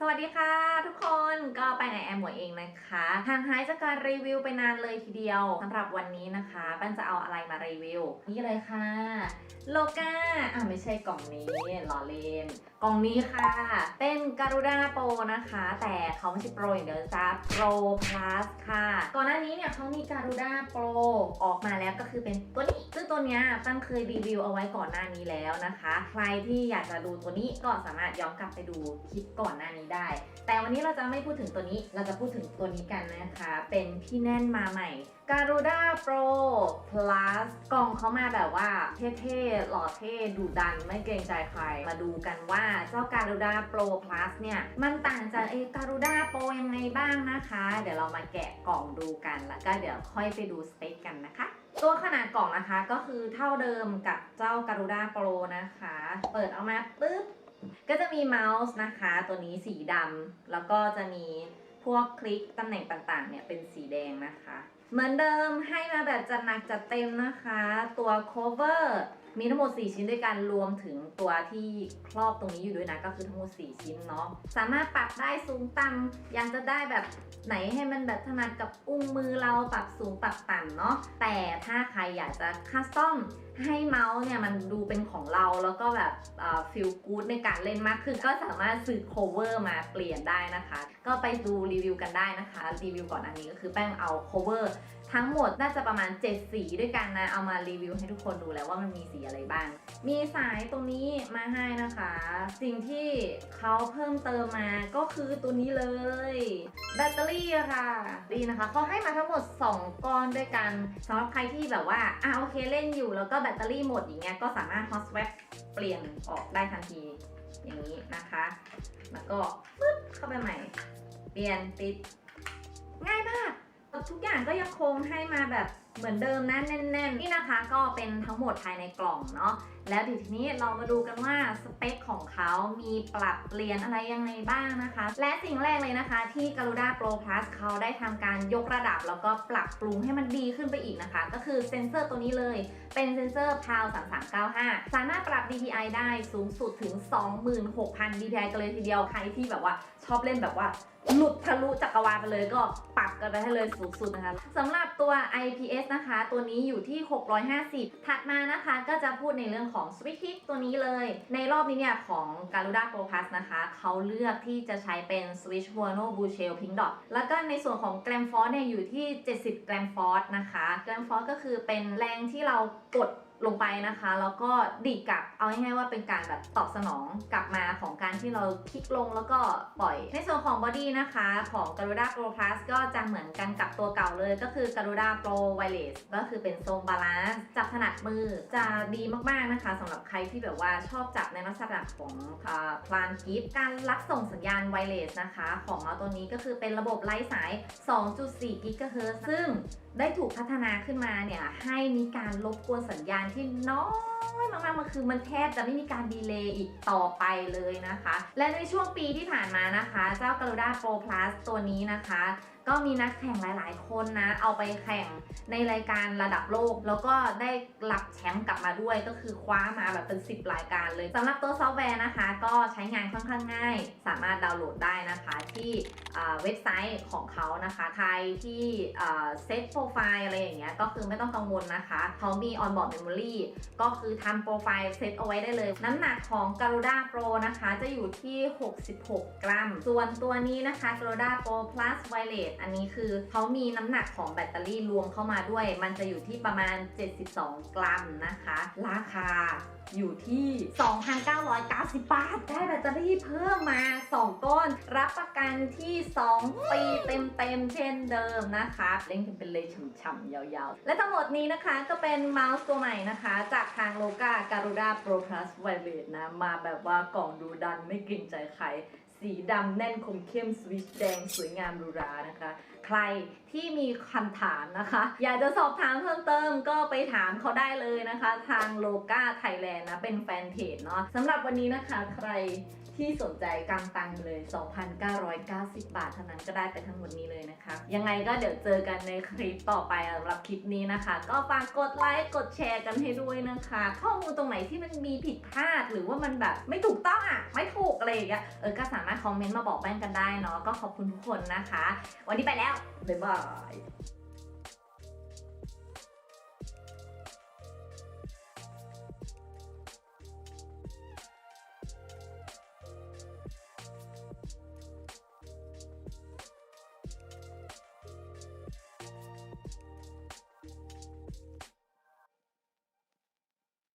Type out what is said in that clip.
สวัสดีค่ะ ทุกคนก็ไปในแอมหมวยเองนะคะห่างหายจากการรีวิวไปนานเลยทีเดียวสำหรับวันนี้นะคะแป้นจะเอาอะไรมารีวิว นี่เลยค่ะโลกาอะไม่ใช่กล่องนี้ล้อเล่นกล่องนี้ค่ะ เป็นการูด้าโปรนะคะ แต่เขาไม่ใช่โปรอย่างเดียวจ้าโปรพลัสค่ะ ก่อนหน้านี้เนี่ยเขามีการูด้าโปรออกมาแล้วก็คือเป็นตัวนี้ ซึ่งตัวเนี้ยตั้งเคยรีวิวเอาไว้ก่อนหน้านี้แล้วนะคะ ใครที่อยากจะดูตัวนี้ก็สามารถย้อนกลับไปดูคลิปก่อนหน้านี้ได้ แต่วันนี้เราจะไม่พูดถึงตัวนี้ เราจะพูดถึงตัวนี้กันนะคะ เป็นพี่แน่นมาใหม่ Garuda Pro Plus กล่องเขามาแบบว่าเท่ๆ หล่อเท่ดุดันไม่เกรงใจใคร มาดูกันว่าเจ้า Garuda Pro Plus เนี่ย มันต่างจากไอ้ Garuda Pro ยังไงบ้างนะคะ เดี๋ยวเรามาแกะกล่องดูกัน แล้วก็เดี๋ยวค่อยไปดูสเปคกันนะคะตัวขนาดกล่องนะคะก็คือเท่าเดิมกับเจ้า Garuda Pro นะคะ เปิดออกมาปุ๊บ ก็จะมีเมาส์นะคะ ตัวนี้สีดำแล้วก็จะมีพวกคลิกตำแหน่งต่างๆ เนี่ยเป็นสีแดงนะคะ เหมือนเดิมให้มาแบบจัดหนักจัดเต็มนะคะ ตัว cover มีทั้งหมด 4 ชิ้นด้วยกันรวมถึงตัวที่ครอบตรงนี้อยู่ด้วยนะก็คือทั้งหมด 4 ชิ้นเนาะสามารถปรับได้สูงต่ำยากจะได้แบบไหนให้มันแบบถนัดกับอุ้งมือเราปรับสูงปรับต่ำเนาะแต่ถ้าใครอยากจะคัสตอมให้เมาส์เนี่ยมันดูเป็นของเราแล้วก็แบบฟิลกู๊ดในการเล่นมากขึ้นก็สามารถซื้อ cover มาเปลี่ยนได้นะคะ ก็ไปดูรีวิวกันได้นะคะ รีวิวก่อนอันนี้ก็คือแป้งเอา cover ทั้งหมดน่าจะประมาณ 7 สีด้วยกันนะ เอามารีวิวให้ทุกคนดูแล้วว่ามันมีสีอะไรบ้าง มีสายตรงนี้มาให้นะคะ สิ่งที่เขาเพิ่มเติมมาก็คือตัวนี้เลย แบตเตอรี่ค่ะดีนะคะเขาให้มาทั้งหมด 2 ก้อนด้วยกันสำหรับใครที่แบบว่าอ่าโอเคเล่นอยู่แล้วก็แบตเตอรี่หมดอย่างเงี้ยก็สามารถ hot swap เปลี่ยนออกได้ทันทีอย่างนี้นะคะ แล้วก็ปึ๊บเข้าไปใหม่ เปลี่ยนติดง่ายมาก ทุกอย่างก็ยังคงให้มาแบบ เหมือนเดิมนะแน่นๆ นี่นะคะก็เป็นทั้งหมดภายในกล่องเนาะแล้วทีนี้เรามาดูกันว่าสเปคของเขามีปรับเปลี่ยนอะไรยังไงบ้างนะคะ และสิ่งแรกเลยนะคะที่ Garuda Pro Plus เขาได้ทำการยกระดับ แล้วก็ปรับปรุงให้มันดีขึ้นไปอีกนะคะ ก็คือเซ็นเซอร์ตัวนี้เลย เป็นเซ็นเซอร์ PAL 3395 สามารถปรับ DPI ได้สูงสุดถึง 26,000 DPI กันเลยทีเดียว ใครที่แบบว่าชอบเล่นแบบว่าหลุดทะลุจักรวาลไปเลยก็ปรับกันไปให้เลยสูงสุดนะคะสำหรับตัว IPS นะคะ ตัวนี้อยู่ที่ 650 ถัดมานะคะก็จะพูดในเรื่องของ Switch Kick ตัวนี้เลย ในรอบนี้เนี่ยของ Garuda Pro Plus นะคะเขาเลือกที่จะใช้เป็น Switch h u a n o Blue Shell Pink Dot แล้วก็ในส่วนของ Gram Force เนี่ยอยู่ที่ 70 Gram Force นะคะ Gram Force ก็คือเป็นแรงที่เรากด ลงไปนะคะ แล้วก็ดีดกลับเอาง่ายๆว่าเป็นการแบบตอบสนองกลับมาของการที่เราคลิกลงแล้วก็ปล่อย ในส่วนของบอดี้นะคะของ Garuda Pro Plus ก็จะเหมือนกันกับตัวเก่าเลยก็คือ Garuda Pro Wireless ก็คือเป็นทรงบาลานซ์จับถนัดมือจะดีมากๆนะคะสำหรับใครที่แบบว่าชอบจับในลักษณะของพลานกิฟการรับส่งสัญญาณไวเลสนะคะ ของเมาส์ตัวนี้ก็คือเป็นระบบไร้สาย 2.4กิกะเฮิรตซ์ซึ่ง ได้ถูกพัฒนาขึ้นมาเนี่ยให้มีการรบกวนสัญญาณที่น้อยมากๆมันคือมันแทบจะไม่มีการดีเลย์อีกต่อไปเลยนะคะ และในช่วงปีที่ผ่านมานะคะ เจ้า Garuda Pro Plus ตัวนี้นะคะ ก็มีนักแข่งหลาย ๆ คนนะ เอาไปแข่งในรายการระดับโลก แล้วก็ได้รับแชมป์กลับมาด้วย ก็คือคว้ามาแบบเป็น 10 รายการเลยสำหรับตัวซอฟต์แวร์นะคะ ก็ใช้งานค่อนข้างง่าย สามารถดาวน์โหลดได้นะคะที่เว็บไซต์ของเขานะคะ ใครที่เซตโปรไฟล์อะไรอย่างเงี้ย ก็คือไม่ต้องกังวลนะคะ เขามี onboard memory ก็คือทำโปรไฟล์เซตเอาไว้ได้เลย น้ำหนักของ Garuda Pro นะคะ จะอยู่ที่ 66 กรัม ส่วนตัวนี้นะคะ Garuda Pro Plus Wireless อันนี้คือเขามีน้ำหนักของแบตเตอรี่รวมเข้ามาด้วย มันจะอยู่ที่ประมาณ 72 กรัมนะคะ ราคาอยู่ที่ 2,990 บาท ได้แบตเตอรี่เพิ่มมา 2 ก้อน รับประกันที่ 2 ปีเต็มๆ เช่นเดิมนะคะ เล่นกันเป็นเลยฉ่ำๆ ยาวๆ และทั้งหมดนี้นะคะก็เป็นเมาส์ตัวใหม่นะคะ จากทางโลกา Garuda Pro Plus Wireless นะ มาแบบว่ากล่องดูดันไม่เกรงใจใคร สีดำแน่นคมเข้มสวิตแดงสวยงามหรูหรานะคะ ใครที่มีคำถามนะคะ อยากจะสอบถามเพิ่มเติมก็ไปถามเขาได้เลยนะคะ ทางโลกาไทยแลนด์นะ เป็นแฟนเพจเนาะสำหรับวันนี้นะคะใคร ที่สนใจกางตังเลย 2,990 บาทเท่านั้นก็ได้ไปทั้งหมดนี้เลยนะคะ ยังไงก็เดี๋ยวเจอกันในคลิปต่อไปสำหรับคลิปนี้นะคะ ก็ฝากกดไลค์กดแชร์กันให้ด้วยนะคะ ข้อมูลตรงไหนที่มันมีผิดพลาดหรือว่ามันแบบไม่ถูกต้องอะไม่ถูกอะไรอย่างเงี้ยเออก็สามารถคอมเมนต์มาบอกแป้งกันได้เนาะก็ขอบคุณทุกคนนะคะ วันนี้ไปแล้วบ๊ายบาย